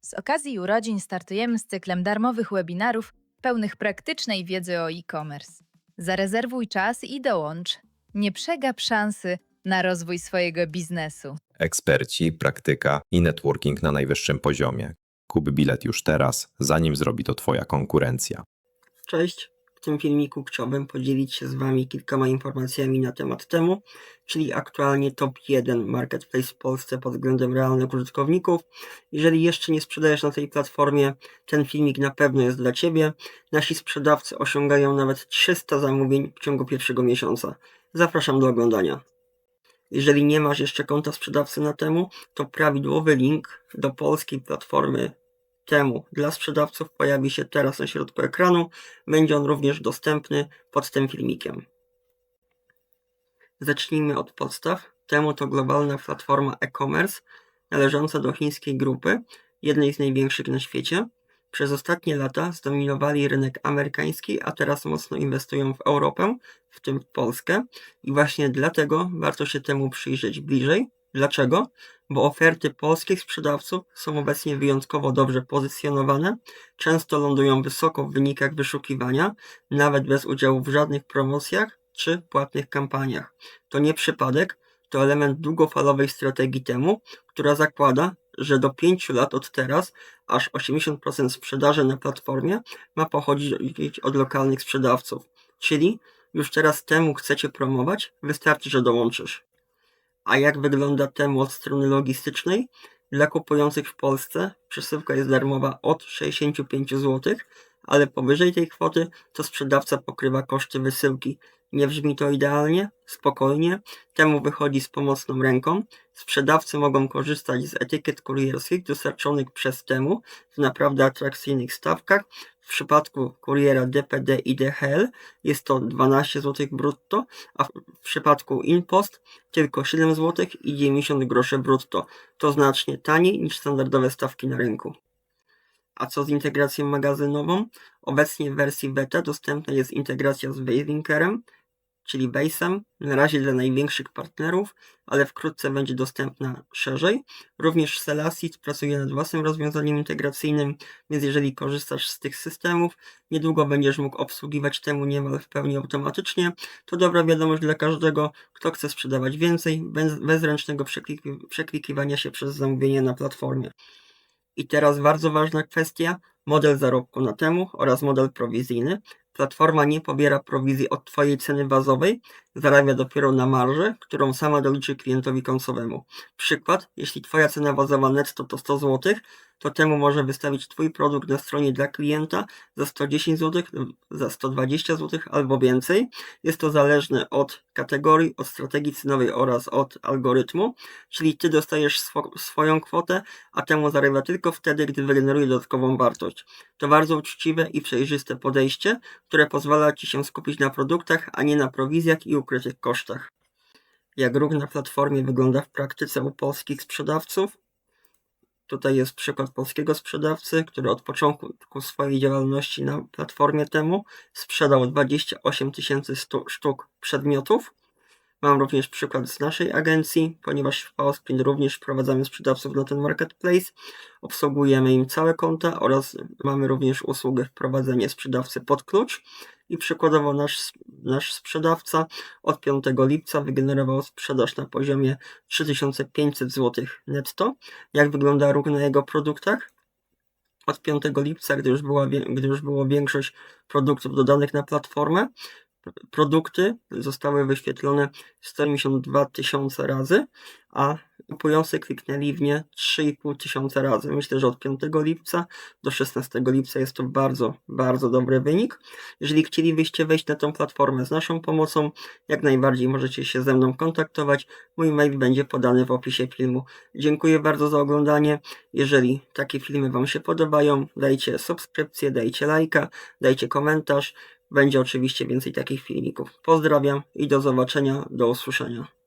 Z okazji urodzin startujemy z cyklem darmowych webinarów pełnych praktycznej wiedzy o e-commerce. Zarezerwuj czas i dołącz. Nie przegap szansy na rozwój swojego biznesu. Eksperci, praktyka i networking na najwyższym poziomie. Kup bilet już teraz, zanim zrobi to Twoja konkurencja. Cześć. W tym filmiku chciałbym podzielić się z Wami kilkoma informacjami na temat temu, czyli aktualnie top 1 marketplace w Polsce pod względem realnych użytkowników. Jeżeli jeszcze nie sprzedajesz na tej platformie, ten filmik na pewno jest dla Ciebie. Nasi sprzedawcy osiągają nawet 300 zamówień w ciągu pierwszego miesiąca. Zapraszam do oglądania. Jeżeli nie masz jeszcze konta sprzedawcy na temu, to prawidłowy link do polskiej platformy temu dla sprzedawców pojawi się teraz na środku ekranu. Będzie on również dostępny pod tym filmikiem. Zacznijmy od podstaw. Temu to globalna platforma e-commerce należąca do chińskiej grupy, jednej z największych na świecie. Przez ostatnie lata zdominowali rynek amerykański, a teraz mocno inwestują w Europę, w tym w Polskę. I właśnie dlatego warto się temu przyjrzeć bliżej. Dlaczego? Bo oferty polskich sprzedawców są obecnie wyjątkowo dobrze pozycjonowane, często lądują wysoko w wynikach wyszukiwania, nawet bez udziału w żadnych promocjach czy płatnych kampaniach. To nie przypadek, to element długofalowej strategii temu, która zakłada, że do 5 lat od teraz aż 80% sprzedaży na platformie ma pochodzić od lokalnych sprzedawców. Czyli już teraz temu chcecie promować, wystarczy, że dołączysz. A jak wygląda temu od strony logistycznej? Dla kupujących w Polsce przesyłka jest darmowa od 65 zł, ale powyżej tej kwoty to sprzedawca pokrywa koszty wysyłki. Nie brzmi to idealnie? Spokojnie. Temu wychodzi z pomocną ręką. Sprzedawcy mogą korzystać z etykiet kurierskich dostarczonych przez temu w naprawdę atrakcyjnych stawkach. W przypadku kuriera DPD i DHL jest to 12 zł brutto, a w przypadku InPost tylko 7 zł i 90 groszy brutto. To znacznie taniej niż standardowe stawki na rynku. A co z integracją magazynową? Obecnie w wersji beta dostępna jest integracja z Baselinkerem, czyli Base'em, na razie dla największych partnerów, ale wkrótce będzie dostępna szerzej. Również Selassie pracuje nad własnym rozwiązaniem integracyjnym, więc jeżeli korzystasz z tych systemów, niedługo będziesz mógł obsługiwać temu niemal w pełni automatycznie. To dobra wiadomość dla każdego, kto chce sprzedawać więcej, bez, bez ręcznego przekliki, przeklikiwania się przez zamówienie na platformie. I teraz bardzo ważna kwestia, model zarobku na temu oraz model prowizyjny. Platforma nie pobiera prowizji od Twojej ceny bazowej, zarabia dopiero na marży, którą sama doliczy klientowi końcowemu. Przykład, jeśli Twoja cena bazowa netto to 100 zł, to temu może wystawić Twój produkt na stronie dla klienta za 110 zł, za 120 zł albo więcej. Jest to zależne od kategorii, od strategii cenowej oraz od algorytmu, czyli Ty dostajesz swo swoją kwotę, a temu zarabia tylko wtedy, gdy wygeneruje dodatkową wartość. To bardzo uczciwe i przejrzyste podejście, które pozwala Ci się skupić na produktach, a nie na prowizjach i ukrytych kosztach. Jak ruch na platformie wygląda w praktyce u polskich sprzedawców? Tutaj jest przykład polskiego sprzedawcy, który od początku swojej działalności na platformie temu sprzedał 28 tysięcy sztuk przedmiotów. Mam również przykład z naszej agencji, ponieważ w Pausprint również wprowadzamy sprzedawców na ten marketplace. Obsługujemy im całe konta oraz mamy również usługę wprowadzenia sprzedawcy pod klucz. I przykładowo nasz, nasz sprzedawca od 5 lipca wygenerował sprzedaż na poziomie 3500 zł netto. Jak wygląda ruch na jego produktach? Od 5 lipca, gdy już, była, gdy już było większość produktów dodanych na platformę, produkty zostały wyświetlone 192 tysiące razy, a kupujący kliknęli w nie 3,5 tysiąca razy. Myślę, że od 5 lipca do 16 lipca jest to bardzo, bardzo dobry wynik. Jeżeli chcielibyście wejść na tą platformę z naszą pomocą, jak najbardziej możecie się ze mną kontaktować. Mój mail będzie podany w opisie filmu. Dziękuję bardzo za oglądanie. Jeżeli takie filmy Wam się podobają, dajcie subskrypcję, dajcie lajka, dajcie komentarz. Będzie oczywiście więcej takich filmików. Pozdrawiam i do zobaczenia, do usłyszenia.